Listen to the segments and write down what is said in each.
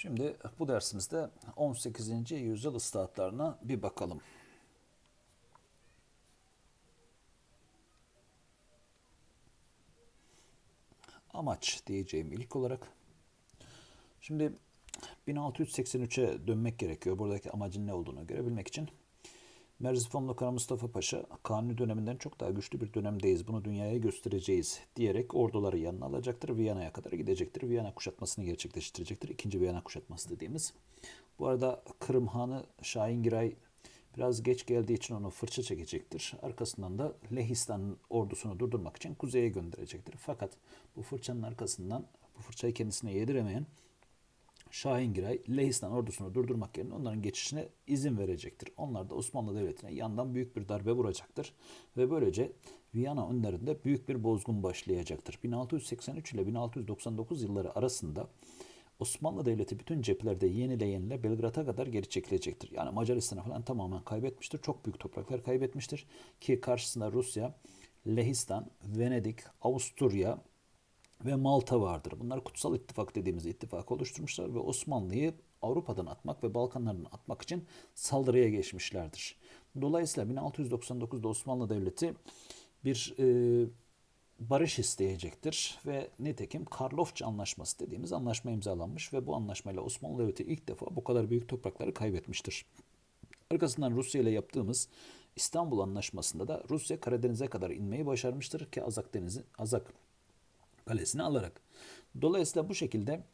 Şimdi bu dersimizde 18. yüzyıl ıslahatlarına bir bakalım. Amaç diyeceğim ilk olarak. Şimdi 1683'e dönmek gerekiyor. Buradaki amacın ne olduğunu görebilmek için. Merzifonlu Kara Mustafa Paşa, Kanuni döneminden çok daha güçlü bir dönemdeyiz, bunu dünyaya göstereceğiz diyerek orduları yanına alacaktır. Viyana'ya kadar gidecektir. Viyana kuşatmasını gerçekleştirecektir. İkinci Viyana kuşatması dediğimiz. Bu arada Kırım Hanı Şahin Giray biraz geç geldiği için onu fırça çekecektir. Arkasından da Lehistan ordusunu durdurmak için kuzeye gönderecektir. Fakat bu fırçanın arkasından bu fırçayı kendisine yediremeyen Şahingiray, Lehistan ordusunu durdurmak yerine onların geçişine izin verecektir. Onlar da Osmanlı Devleti'ne yandan büyük bir darbe vuracaktır. Ve böylece Viyana önlerinde büyük bir bozgun başlayacaktır. 1683 ile 1699 yılları arasında Osmanlı Devleti bütün cephelerde yenile yenile Belgrad'a kadar geri çekilecektir. Yani Macaristan'ı falan tamamen kaybetmiştir. Çok büyük topraklar kaybetmiştir. Ki karşısında Rusya, Lehistan, Venedik, Avusturya, ve Malta vardır. Bunlar kutsal ittifak dediğimiz ittifak oluşturmuşlar ve Osmanlı'yı Avrupa'dan atmak ve Balkanlardan atmak için saldırıya geçmişlerdir. Dolayısıyla 1699'da Osmanlı Devleti bir e, barış isteyecektir ve nitekim Karlofça Anlaşması dediğimiz anlaşma imzalanmış ve bu anlaşmayla Osmanlı Devleti ilk defa bu kadar büyük toprakları kaybetmiştir. Arkasından Rusya ile yaptığımız İstanbul Anlaşması'nda da Rusya Karadeniz'e kadar inmeyi başarmıştır ki Azak Denizi, Azak kalesini alarak. Dolayısıyla bu şekilde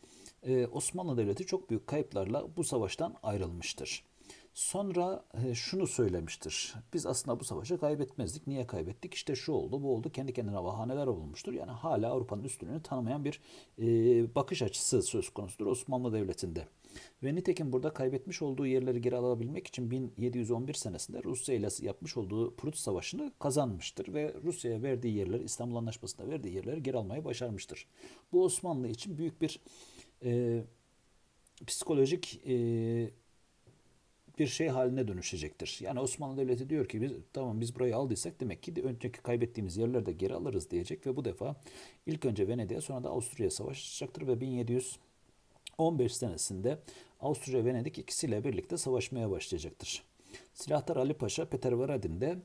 e, Osmanlı Devleti çok büyük kayıplarla bu savaştan ayrılmıştır. Sonra e, şunu söylemiştir. Biz aslında bu savaşı kaybetmezdik. Niye kaybettik? İşte şu oldu, bu oldu. Kendi kendine bahaneler bulmuştur. Yani hala Avrupa'nın üstünlüğünü tanımayan bir e, bakış açısı söz konusudur Osmanlı Devleti'nde. Ve nitekim burada kaybetmiş olduğu yerleri geri alabilmek için 1711 senesinde Rusya ile yapmış olduğu Prut Savaşı'nı kazanmıştır. Ve Rusya'ya verdiği yerleri, İstanbul Anlaşması'nda verdiği yerleri geri almayı başarmıştır. Bu Osmanlı için büyük bir e, psikolojik e, bir şey haline dönüşecektir. Yani Osmanlı Devleti diyor ki biz tamam biz burayı aldıysak demek ki de önceki kaybettiğimiz yerleri de geri alırız diyecek ve bu defa ilk önce Venedik'e sonra da Avusturya'ya savaşacaktır ve 1715 senesinde Avusturya Venedik ikisiyle birlikte savaşmaya başlayacaktır. Silahtar Ali Paşa Petervaradin'de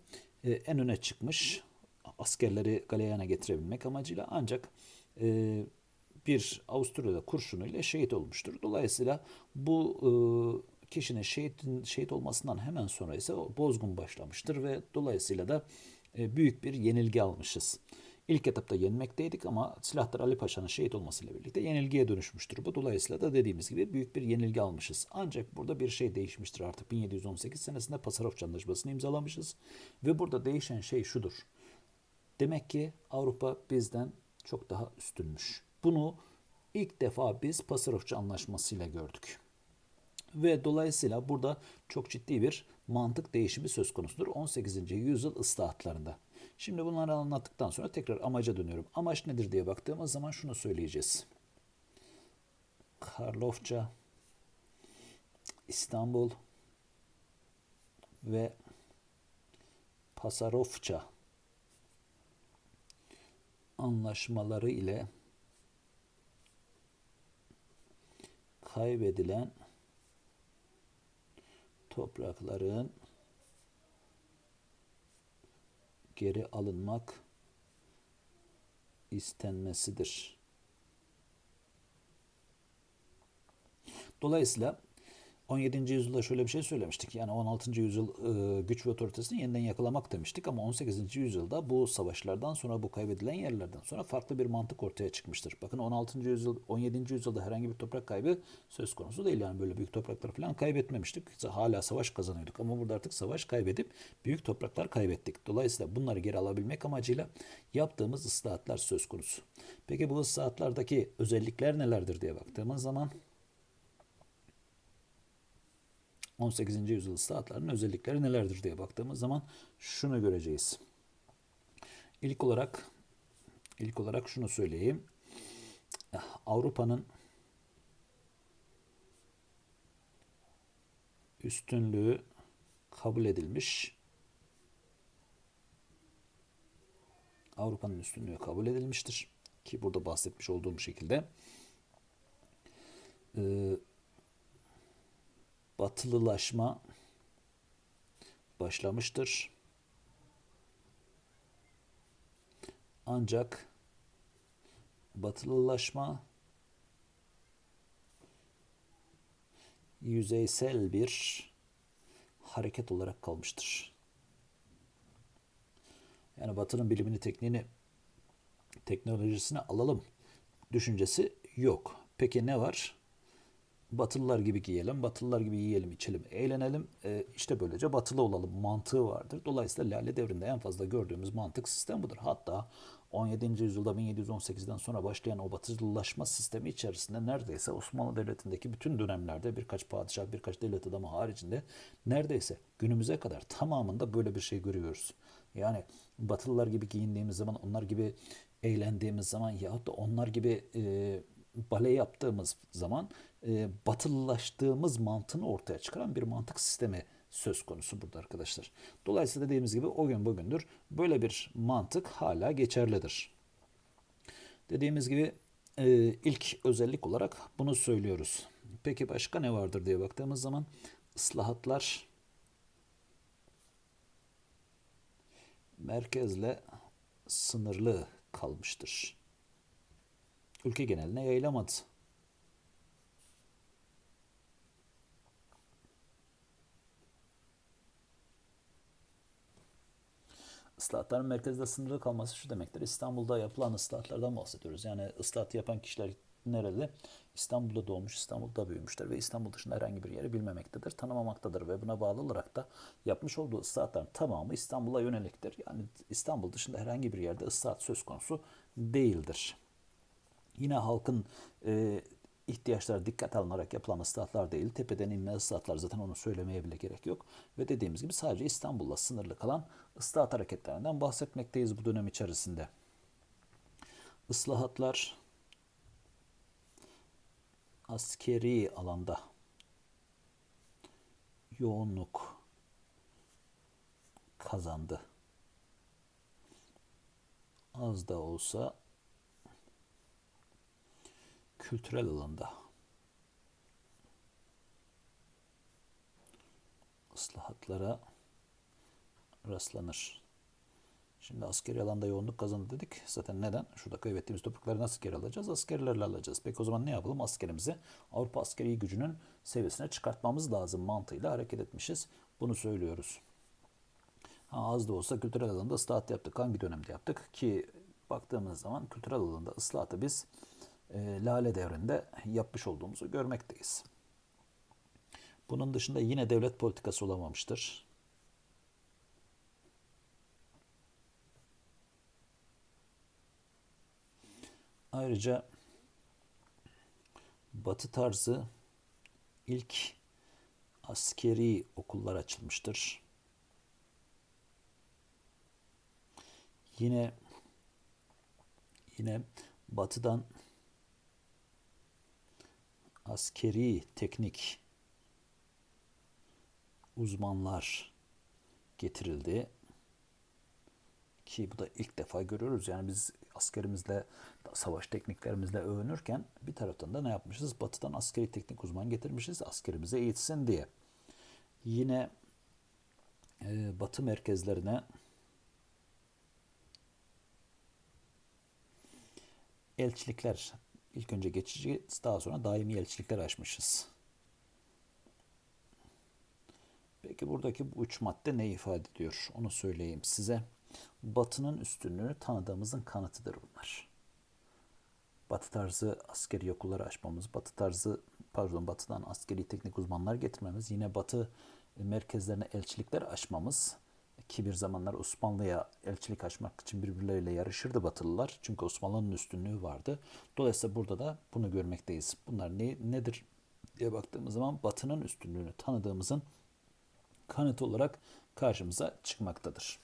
e, en öne çıkmış askerleri galeyana getirebilmek amacıyla ancak e, bir Avusturya'da kurşunu ile şehit olmuştur. Dolayısıyla bu e, kişinin şehit, şehit olmasından hemen sonra ise bozgun başlamıştır ve dolayısıyla da e, büyük bir yenilgi almışız. İlk etapta yenmekteydik ama Silahtar Ali Paşa'nın şehit olmasıyla birlikte yenilgiye dönüşmüştür. Bu dolayısıyla da dediğimiz gibi büyük bir yenilgi almışız. Ancak burada bir şey değişmiştir artık. 1718 senesinde Pasarofça Anlaşması'nı imzalamışız. Ve burada değişen şey şudur. Demek ki Avrupa bizden çok daha üstünmüş. Bunu ilk defa biz Pasarofça Anlaşması'yla gördük. Ve dolayısıyla burada çok ciddi bir mantık değişimi söz konusudur 18. yüzyıl ıslahatlarında. Şimdi bunları anlattıktan sonra tekrar amaca dönüyorum. Amaç nedir diye baktığımız zaman şunu söyleyeceğiz. Karlofça, İstanbul ve Pasarofça anlaşmaları ile kaybedilen toprakların geri alınmak istenmesidir. Dolayısıyla 17. yüzyılda şöyle bir şey söylemiştik. Yani 16. yüzyıl e, güç ve otoritesini yeniden yakalamak demiştik ama 18. yüzyılda bu savaşlardan sonra bu kaybedilen yerlerden sonra farklı bir mantık ortaya çıkmıştır. Bakın 16. yüzyıl 17. yüzyılda herhangi bir toprak kaybı söz konusu değil. Yani böyle büyük topraklar falan kaybetmemiştik. Hala savaş kazanıyorduk ama burada artık savaş kaybedip büyük topraklar kaybettik. Dolayısıyla bunları geri alabilmek amacıyla yaptığımız ıslahatlar söz konusu. Peki bu ıslahatlardaki özellikler nelerdir diye baktığımız zaman 18. yüzyıl saatlerinin özellikleri nelerdir diye baktığımız zaman şunu göreceğiz. İlk olarak ilk olarak şunu söyleyeyim. Avrupa'nın üstünlüğü kabul edilmiş. Avrupa'nın üstünlüğü kabul edilmiştir. Ki burada bahsetmiş olduğum şekilde. Ee, batılılaşma başlamıştır. Ancak batılılaşma yüzeysel bir hareket olarak kalmıştır. Yani Batı'nın bilimini, tekniğini, teknolojisini alalım düşüncesi yok. Peki ne var? Batılılar gibi giyelim, Batılılar gibi yiyelim, içelim, eğlenelim. E, işte böylece Batılı olalım mantığı vardır. Dolayısıyla Lale devrinde en fazla gördüğümüz mantık sistem budur. Hatta 17. yüzyılda 1718'den sonra başlayan o batılılaşma sistemi içerisinde neredeyse Osmanlı Devleti'ndeki bütün dönemlerde birkaç padişah, birkaç devlet adamı haricinde neredeyse günümüze kadar tamamında böyle bir şey görüyoruz. Yani Batılılar gibi giyindiğimiz zaman, onlar gibi eğlendiğimiz zaman yahut da onlar gibi e, bale yaptığımız zaman e, batılılaştığımız mantığını ortaya çıkaran bir mantık sistemi söz konusu burada arkadaşlar. Dolayısıyla dediğimiz gibi o gün bugündür böyle bir mantık hala geçerlidir. Dediğimiz gibi e, ilk özellik olarak bunu söylüyoruz. Peki başka ne vardır diye baktığımız zaman ıslahatlar merkezle sınırlı kalmıştır. Ülke geneline yayılamadı. Islahatların merkezde sınırlı kalması şu demektir. İstanbul'da yapılan ıslahatlardan bahsediyoruz. Yani ıslahat yapan kişiler nerede? İstanbul'da doğmuş, İstanbul'da büyümüşler ve İstanbul dışında herhangi bir yeri bilmemektedir, tanımamaktadır ve buna bağlı olarak da yapmış olduğu ıslahatların tamamı İstanbul'a yöneliktir. Yani İstanbul dışında herhangi bir yerde ıslahat söz konusu değildir. Yine halkın e, ihtiyaçları dikkat alınarak yapılan ıslahatlar değil. Tepeden inme ıslahatlar zaten onu söylemeye bile gerek yok. Ve dediğimiz gibi sadece İstanbul'la sınırlı kalan ıslahat hareketlerinden bahsetmekteyiz bu dönem içerisinde. Islahatlar askeri alanda yoğunluk kazandı. Az da olsa kültürel alanda ıslahatlara rastlanır. Şimdi askeri alanda yoğunluk kazandı dedik. Zaten neden? Şurada kaybettiğimiz toprakları nasıl geri alacağız? Askerlerle alacağız. Peki o zaman ne yapalım? Askerimizi Avrupa askeri gücünün seviyesine çıkartmamız lazım mantığıyla hareket etmişiz. Bunu söylüyoruz. Ha, az da olsa kültürel alanda ıslahat yaptık. Hangi dönemde yaptık? Ki baktığımız zaman kültürel alanda ıslahatı biz e, Lale devrinde yapmış olduğumuzu görmekteyiz. Bunun dışında yine devlet politikası olamamıştır. Ayrıca Batı tarzı ilk askeri okullar açılmıştır. Yine yine Batı'dan askeri teknik uzmanlar getirildi. Ki bu da ilk defa görüyoruz. Yani biz askerimizle, savaş tekniklerimizle övünürken bir taraftan da ne yapmışız? Batı'dan askeri teknik uzman getirmişiz askerimize eğitsin diye. Yine e, Batı merkezlerine elçilikler ilk önce geçici daha sonra daimi elçilikler açmışız. Peki buradaki bu üç madde ne ifade ediyor? Onu söyleyeyim size. Batı'nın üstünlüğünü tanıdığımızın kanıtıdır bunlar. Batı tarzı askeri okulları açmamız, Batı tarzı pardon Batı'dan askeri teknik uzmanlar getirmemiz, yine Batı merkezlerine elçilikler açmamız ki bir zamanlar Osmanlı'ya elçilik açmak için birbirleriyle yarışırdı Batılılar. Çünkü Osmanlı'nın üstünlüğü vardı. Dolayısıyla burada da bunu görmekteyiz. Bunlar ne, nedir diye baktığımız zaman Batı'nın üstünlüğünü tanıdığımızın kanıtı olarak karşımıza çıkmaktadır.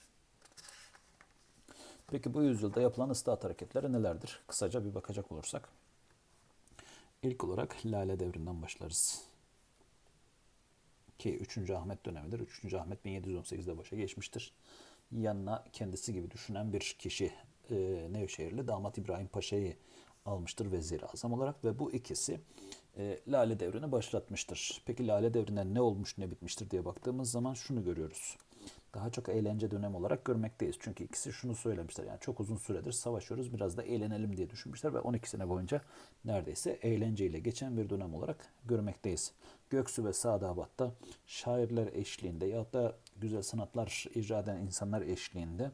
Peki bu yüzyılda yapılan ıslahat hareketleri nelerdir? Kısaca bir bakacak olursak. İlk olarak Lale devrinden başlarız. Ki 3. Ahmet dönemidir. 3. Ahmet 1718'de başa geçmiştir. Yanına kendisi gibi düşünen bir kişi e, Nevşehirli damat İbrahim Paşa'yı almıştır vezir azam olarak ve bu ikisi e, Lale devrini başlatmıştır. Peki Lale devrinden ne olmuş ne bitmiştir diye baktığımız zaman şunu görüyoruz. Daha çok eğlence dönem olarak görmekteyiz. Çünkü ikisi şunu söylemişler. Yani çok uzun süredir savaşıyoruz biraz da eğlenelim diye düşünmüşler ve 12 sene boyunca neredeyse eğlenceyle geçen bir dönem olarak görmekteyiz. Göksu ve Sadabat'ta şairler eşliğinde ya da güzel sanatlar icra eden insanlar eşliğinde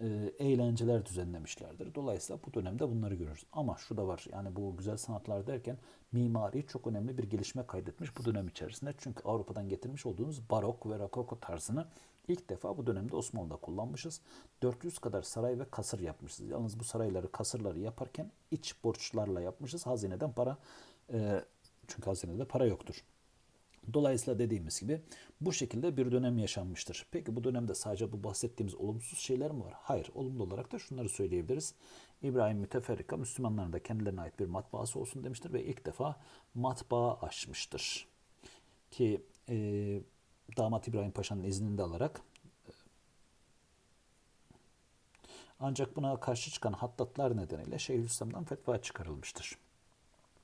e, eğlenceler düzenlemişlerdir. Dolayısıyla bu dönemde bunları görürüz. Ama şu da var yani bu güzel sanatlar derken mimari çok önemli bir gelişme kaydetmiş bu dönem içerisinde. Çünkü Avrupa'dan getirmiş olduğumuz barok ve rokoko tarzını ilk defa bu dönemde Osmanlı'da kullanmışız. 400 kadar saray ve kasır yapmışız. Yalnız bu sarayları, kasırları yaparken iç borçlarla yapmışız. Hazineden para e, çünkü hazinede para yoktur. Dolayısıyla dediğimiz gibi bu şekilde bir dönem yaşanmıştır. Peki bu dönemde sadece bu bahsettiğimiz olumsuz şeyler mi var? Hayır. Olumlu olarak da şunları söyleyebiliriz. İbrahim Müteferrika Müslümanların da kendilerine ait bir matbaası olsun demiştir ve ilk defa matbaa açmıştır. Ki e, damat İbrahim Paşa'nın iznini de alarak e, ancak buna karşı çıkan hattatlar nedeniyle Şeyhülislam'dan fetva çıkarılmıştır.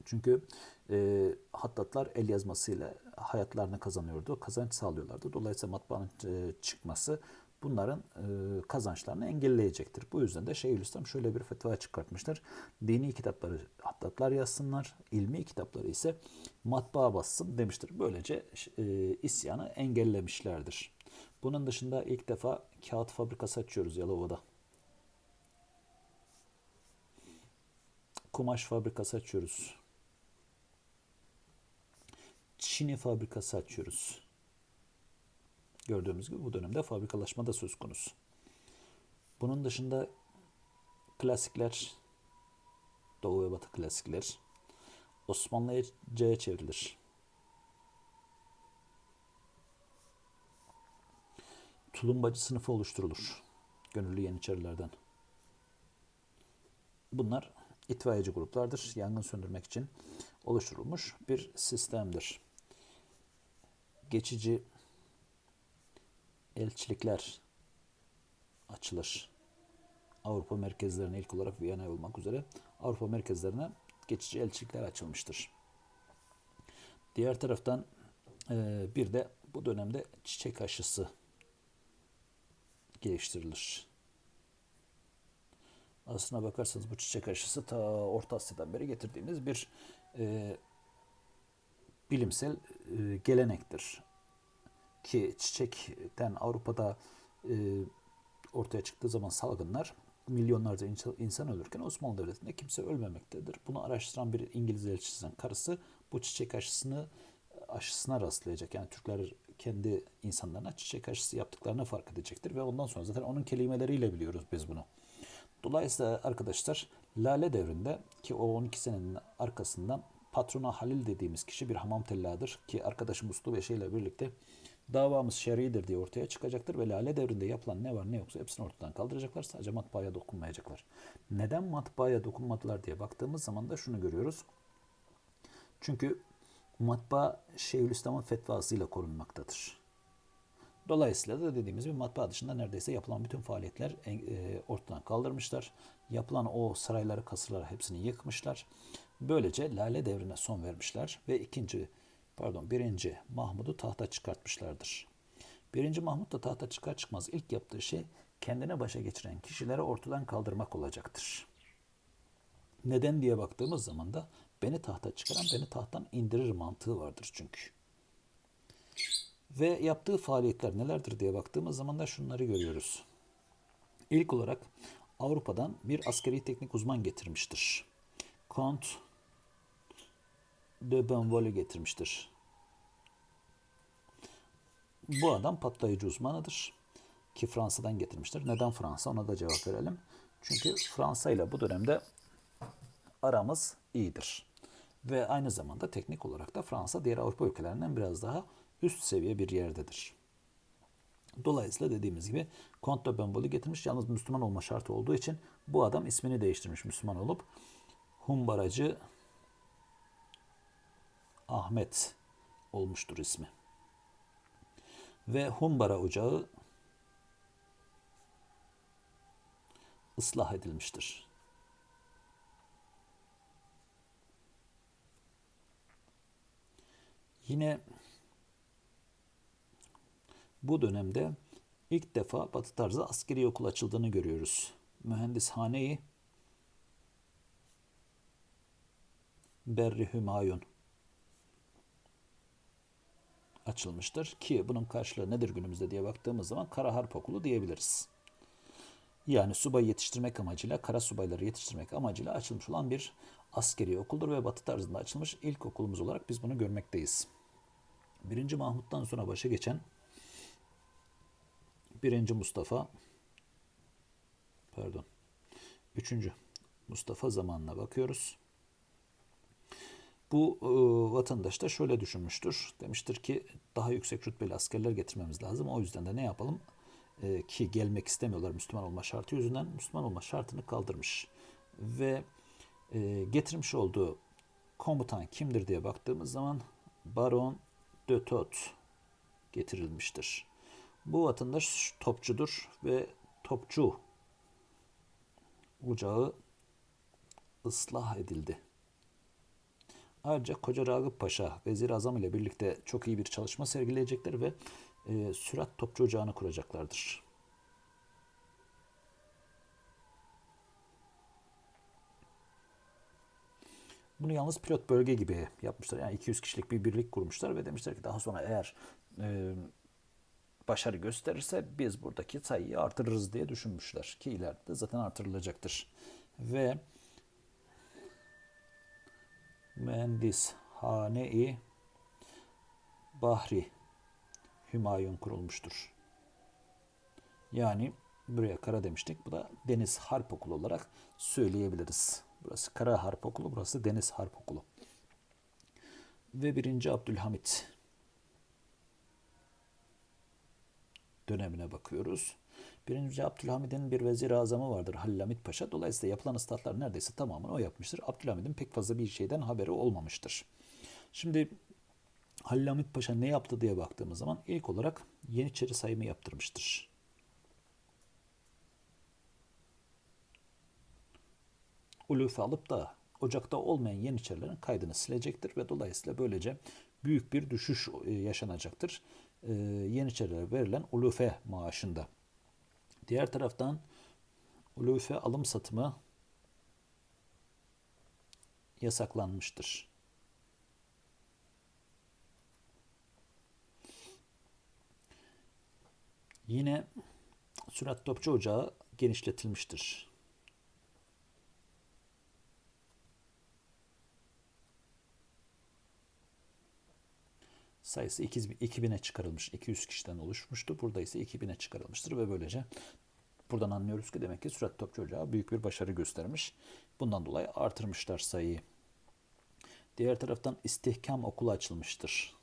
Çünkü e, hattatlar el yazmasıyla hayatlarını kazanıyordu, kazanç sağlıyorlardı. Dolayısıyla matbaanın e, çıkması bunların e, kazançlarını engelleyecektir. Bu yüzden de Şeyhülislam şöyle bir fetva çıkartmıştır. Dini kitapları hattatlar yazsınlar, ilmi kitapları ise matbaa bassın demiştir. Böylece e, isyanı engellemişlerdir. Bunun dışında ilk defa kağıt fabrikası açıyoruz Yalova'da. Kumaş fabrikası açıyoruz. Çin'i fabrikası açıyoruz. Gördüğümüz gibi bu dönemde fabrikalaşma da söz konusu. Bunun dışında klasikler, Doğu ve Batı klasikler Osmanlıca'ya çevrilir. Tulumbacı sınıfı oluşturulur. Gönüllü Yeniçerilerden. Bunlar itfaiyeci gruplardır. Yangın söndürmek için oluşturulmuş bir sistemdir. Geçici elçilikler açılır. Avrupa merkezlerine ilk olarak Viyana olmak üzere Avrupa merkezlerine geçici elçilikler açılmıştır. Diğer taraftan e, bir de bu dönemde çiçek aşısı geliştirilir. Aslına bakarsanız bu çiçek aşısı ta Orta Asya'dan beri getirdiğimiz bir e, bilimsel e, gelenektir. Ki çiçekten Avrupa'da e, ortaya çıktığı zaman salgınlar milyonlarca insan ölürken Osmanlı Devleti'nde kimse ölmemektedir. Bunu araştıran bir İngiliz elçisinin karısı bu çiçek aşısını aşısına rastlayacak. Yani Türkler kendi insanlarına çiçek aşısı yaptıklarını fark edecektir ve ondan sonra zaten onun kelimeleriyle biliyoruz biz bunu. Dolayısıyla arkadaşlar Lale devrinde ki o 12 senenin arkasından patrona Halil dediğimiz kişi bir hamam telladır ki arkadaşım Uslu ve şeyle birlikte davamız şer'idir diye ortaya çıkacaktır ve Lale devrinde yapılan ne var ne yoksa hepsini ortadan kaldıracaklar. Sadece matbaaya dokunmayacaklar. Neden matbaaya dokunmadılar diye baktığımız zaman da şunu görüyoruz. Çünkü matbaa Şeyhülislam'ın fetvasıyla korunmaktadır. Dolayısıyla da dediğimiz gibi matbaa dışında neredeyse yapılan bütün faaliyetler e, ortadan kaldırmışlar. Yapılan o sarayları, kasırları hepsini yıkmışlar. Böylece Lale devrine son vermişler ve ikinci pardon birinci Mahmud'u tahta çıkartmışlardır. Birinci Mahmud da tahta çıkar çıkmaz ilk yaptığı şey kendine başa geçiren kişileri ortadan kaldırmak olacaktır. Neden diye baktığımız zaman da beni tahta çıkaran beni tahttan indirir mantığı vardır çünkü. Ve yaptığı faaliyetler nelerdir diye baktığımız zaman da şunları görüyoruz. İlk olarak Avrupa'dan bir askeri teknik uzman getirmiştir. Kant de Benvol'ü getirmiştir. Bu adam patlayıcı uzmanıdır. Ki Fransa'dan getirmiştir. Neden Fransa? Ona da cevap verelim. Çünkü Fransa ile bu dönemde aramız iyidir. Ve aynı zamanda teknik olarak da Fransa diğer Avrupa ülkelerinden biraz daha üst seviye bir yerdedir. Dolayısıyla dediğimiz gibi Kont de Benvol'ü getirmiş. Yalnız Müslüman olma şartı olduğu için bu adam ismini değiştirmiş Müslüman olup Humbaracı Ahmet olmuştur ismi. Ve Humbara Ocağı ıslah edilmiştir. Yine bu dönemde ilk defa Batı tarzı askeri okul açıldığını görüyoruz. Mühendishaneyi Berri Hümayun açılmıştır ki bunun karşılığı nedir günümüzde diye baktığımız zaman Kara Harp Okulu diyebiliriz. Yani subay yetiştirmek amacıyla, kara subayları yetiştirmek amacıyla açılmış olan bir askeri okuldur ve batı tarzında açılmış ilk okulumuz olarak biz bunu görmekteyiz. Birinci Mahmut'tan sonra başa geçen birinci Mustafa pardon üçüncü Mustafa zamanına bakıyoruz. Bu e, vatandaş da şöyle düşünmüştür. Demiştir ki daha yüksek rütbeli askerler getirmemiz lazım. O yüzden de ne yapalım? E, ki gelmek istemiyorlar Müslüman olma şartı yüzünden Müslüman olma şartını kaldırmış. Ve e, getirmiş olduğu komutan kimdir diye baktığımız zaman Baron de Tot getirilmiştir. Bu vatandaş topçudur ve topçu ocağı ıslah edildi. Ayrıca Koca Ragıp Paşa, Vezir Azam ile birlikte çok iyi bir çalışma sergileyecekler ve e, sürat topçu ocağını kuracaklardır. Bunu yalnız pilot bölge gibi yapmışlar. Yani 200 kişilik bir birlik kurmuşlar ve demişler ki daha sonra eğer e, başarı gösterirse biz buradaki sayıyı artırırız diye düşünmüşler. Ki ileride zaten artırılacaktır. Ve mühendis hane Bahri Hümayun kurulmuştur. Yani buraya kara demiştik. Bu da Deniz Harp Okulu olarak söyleyebiliriz. Burası Kara Harp Okulu, burası Deniz Harp Okulu. Ve birinci Abdülhamit dönemine bakıyoruz. Birinci Abdülhamid'in bir vezir azamı vardır Halil Hamid Paşa. Dolayısıyla yapılan ıslahatlar neredeyse tamamını o yapmıştır. Abdülhamid'in pek fazla bir şeyden haberi olmamıştır. Şimdi Halil Hamid Paşa ne yaptı diye baktığımız zaman ilk olarak Yeniçeri sayımı yaptırmıştır. Ulufe alıp da ocakta olmayan Yeniçerilerin kaydını silecektir ve dolayısıyla böylece büyük bir düşüş e, yaşanacaktır. E, Yeniçerilere verilen ulufe maaşında. Diğer taraftan ulufe alım satımı yasaklanmıştır. Yine Sürat Topçu Ocağı genişletilmiştir. Sayısı 2000'e çıkarılmış. 200 kişiden oluşmuştu. Burada ise 2000'e çıkarılmıştır ve böylece buradan anlıyoruz ki demek ki Sürat Topçu Ocağı büyük bir başarı göstermiş. Bundan dolayı artırmışlar sayıyı. Diğer taraftan istihkam okulu açılmıştır.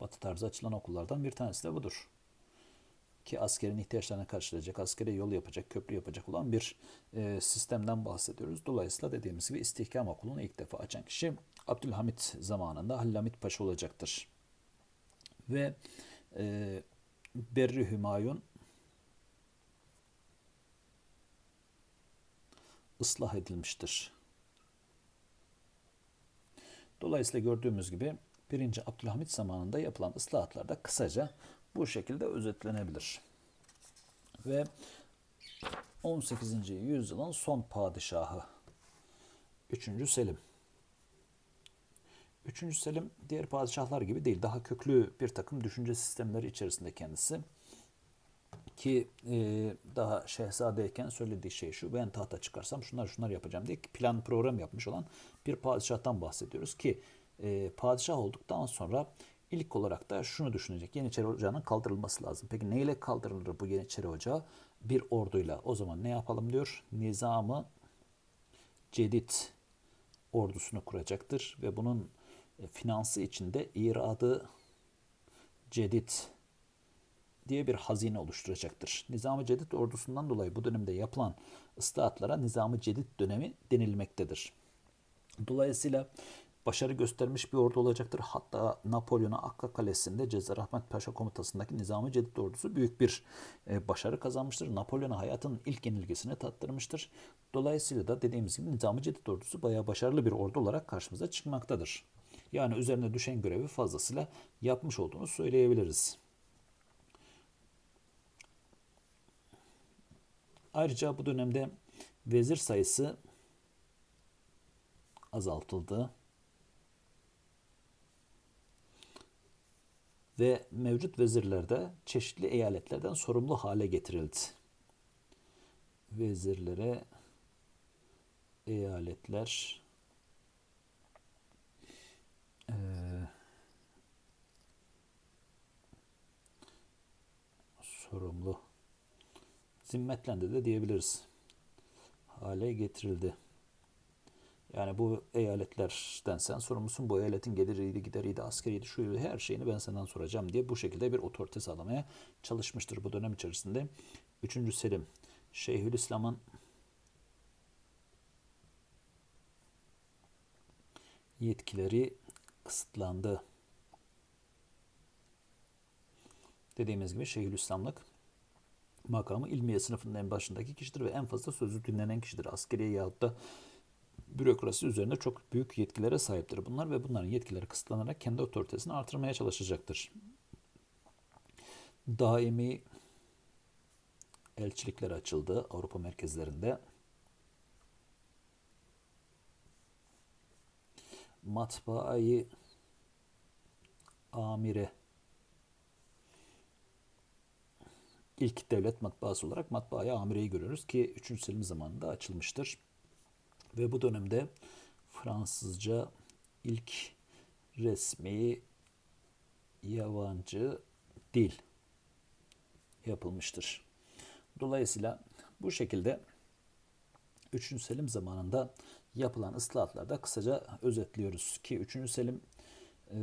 Batı tarzı açılan okullardan bir tanesi de budur. Ki askerin ihtiyaçlarını karşılayacak, askere yol yapacak, köprü yapacak olan bir e, sistemden bahsediyoruz. Dolayısıyla dediğimiz gibi istihkam okulunu ilk defa açan kişi Abdülhamit zamanında Hallamit Paşa olacaktır. Ve e, Berri Hümayun ıslah edilmiştir. Dolayısıyla gördüğümüz gibi 1. Abdülhamit zamanında yapılan ıslahatlar da kısaca bu şekilde özetlenebilir. Ve 18. yüzyılın son padişahı 3. Selim. 3. Selim diğer padişahlar gibi değil. Daha köklü bir takım düşünce sistemleri içerisinde kendisi. Ki e, daha şehzadeyken söylediği şey şu. Ben tahta çıkarsam şunlar şunlar yapacağım diye plan program yapmış olan bir padişahtan bahsediyoruz. Ki e, padişah olduktan sonra ilk olarak da şunu düşünecek. Yeniçeri Ocağı'nın kaldırılması lazım. Peki neyle kaldırılır bu Yeniçeri Ocağı? Bir orduyla. O zaman ne yapalım diyor? Nizamı Cedid ordusunu kuracaktır ve bunun e, finansı içinde iradı Cedid diye bir hazine oluşturacaktır. Nizam-ı Cedid ordusundan dolayı bu dönemde yapılan ıslahatlara Nizam-ı Cedid dönemi denilmektedir. Dolayısıyla başarı göstermiş bir ordu olacaktır. Hatta Napolyon'a Akka Kalesi'nde Cezar Ahmet Paşa komutasındaki Nizami Cedid ordusu büyük bir e, başarı kazanmıştır. Napolyon'a hayatın ilk yenilgisini tattırmıştır. Dolayısıyla da dediğimiz gibi Nizami Cedid ordusu bayağı başarılı bir ordu olarak karşımıza çıkmaktadır. Yani üzerine düşen görevi fazlasıyla yapmış olduğunu söyleyebiliriz. Ayrıca bu dönemde vezir sayısı azaltıldı. Ve mevcut vezirler de çeşitli eyaletlerden sorumlu hale getirildi. Vezirlere eyaletler eee, sorumlu zimmetlendi de diyebiliriz. Hale getirildi. Yani bu eyaletlerden sen sorumlusun. Bu eyaletin geliriydi, gideriydi, askeriydi, şuydu her şeyini ben senden soracağım diye bu şekilde bir otorite sağlamaya çalışmıştır bu dönem içerisinde. Üçüncü Selim, Şeyhülislam'ın yetkileri kısıtlandı. Dediğimiz gibi Şeyhülislamlık makamı ilmiye sınıfının en başındaki kişidir ve en fazla sözü dinlenen kişidir. Askeriye yahut da bürokrasi üzerinde çok büyük yetkilere sahiptir bunlar ve bunların yetkileri kısıtlanarak kendi otoritesini artırmaya çalışacaktır. Daimi elçilikler açıldı Avrupa merkezlerinde. Matbaayı amire ilk devlet matbaası olarak matbaaya amireyi görüyoruz ki 3. Selim zamanında açılmıştır. Ve bu dönemde Fransızca ilk resmi yabancı dil yapılmıştır. Dolayısıyla bu şekilde 3. Selim zamanında yapılan ıslahatlarda kısaca özetliyoruz ki 3. Selim e,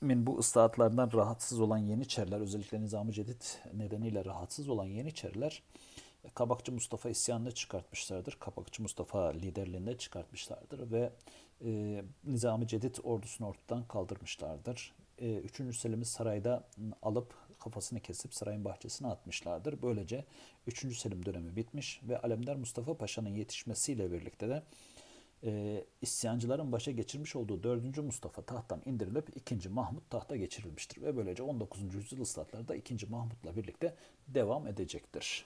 min bu ıslahatlardan rahatsız olan Yeniçeriler özellikle Nizam-ı Cedid nedeniyle rahatsız olan Yeniçeriler Kabakçı Mustafa isyanını çıkartmışlardır. Kabakçı Mustafa liderliğinde çıkartmışlardır ve e, Nizam-ı Cedid ordusunu ortadan kaldırmışlardır. E, 3. Selim'i sarayda alıp kafasını kesip sarayın bahçesine atmışlardır. Böylece 3. Selim dönemi bitmiş ve Alemdar Mustafa Paşa'nın yetişmesiyle birlikte de e, isyancıların başa geçirmiş olduğu 4. Mustafa tahttan indirilip 2. Mahmut tahta geçirilmiştir. Ve böylece 19. yüzyıl ıslahatları da 2. Mahmut'la birlikte devam edecektir.